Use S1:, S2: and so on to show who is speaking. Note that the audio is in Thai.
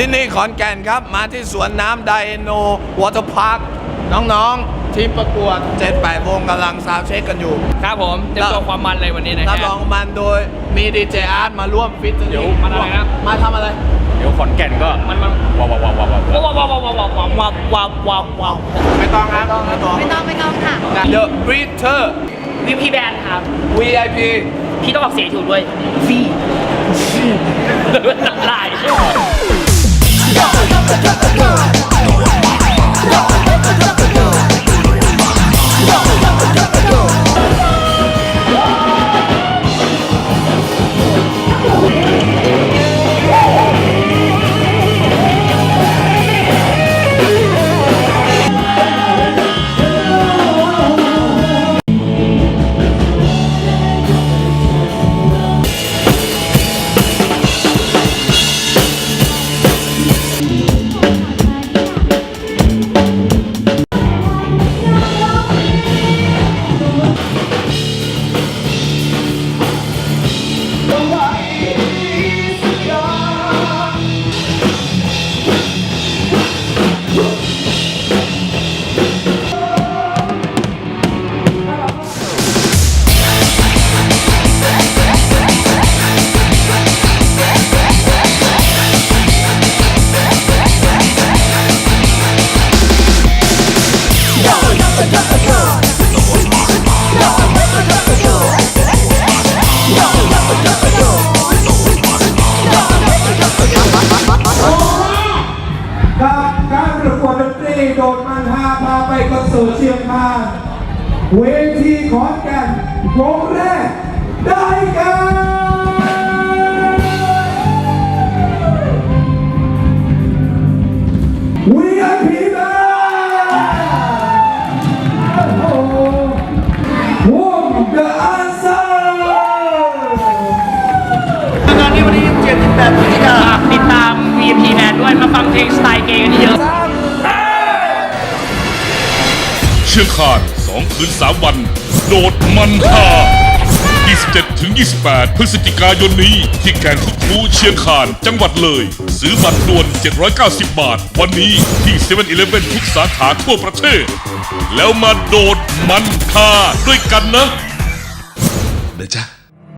S1: ที่นี่ขอนแก่นครับมาที่สวนน้ำไดโนวอเตอร์พาร์คน้องๆ ทีมประกวด 7-8 วงกำลังซาวด์เช็คกันอยู่
S2: ครับผมเตรียมตัวความมันเลยวันนี้นะ
S1: รับ
S2: ฮะ
S1: รองมันโดยมีดีเจอาร์ตมาร่วมฟิต
S2: เดี๋ยวมาอะไรนะ
S1: มาทำอะไร
S3: เดี๋ยวขอนแก่นก็
S2: มันมัน
S3: ว้าวว้าวว้าวว้าว
S2: ว้าวว้าวว้าวว้าวว้าวว้าวว้าวว้าวว้าว
S1: ไม่ต้องครับไม่ต้อง
S4: ไม่ต้องไม่ต้องค่ะ
S1: The Breather
S2: วิพีแบนครับ
S1: VIP
S2: พี่ต้องออกเสียงถูกด้วยวีล
S5: การประกวดดนตรีโดดมันพาพาไปคอนเสิร์ตเชียงคานเวทีขอนแก่นวงแรกได้แก่วีไอพีแบโอ้โหวง The Answer
S1: งานนี้วันนี้78พฤศจิกา
S2: ฝากติดตาม VIP แบนด้วยมาฟังเพลงสไตล์เกย์กันเยอะ
S6: เชียงคาน2คืน 3 วัน โดดมันฮา27ถึง28 พฤศจิกายนนี้ ที่แกนคุกคูเชียงคานจังหวัดเลย ซื้อบัตรด่วน 790 บาท วันนี้ที่7 e เ e ่ e ทุกสาขาทั่วประเทศ แล้วมาโดดมันคาด้วยกันนะเด้อจ้ะ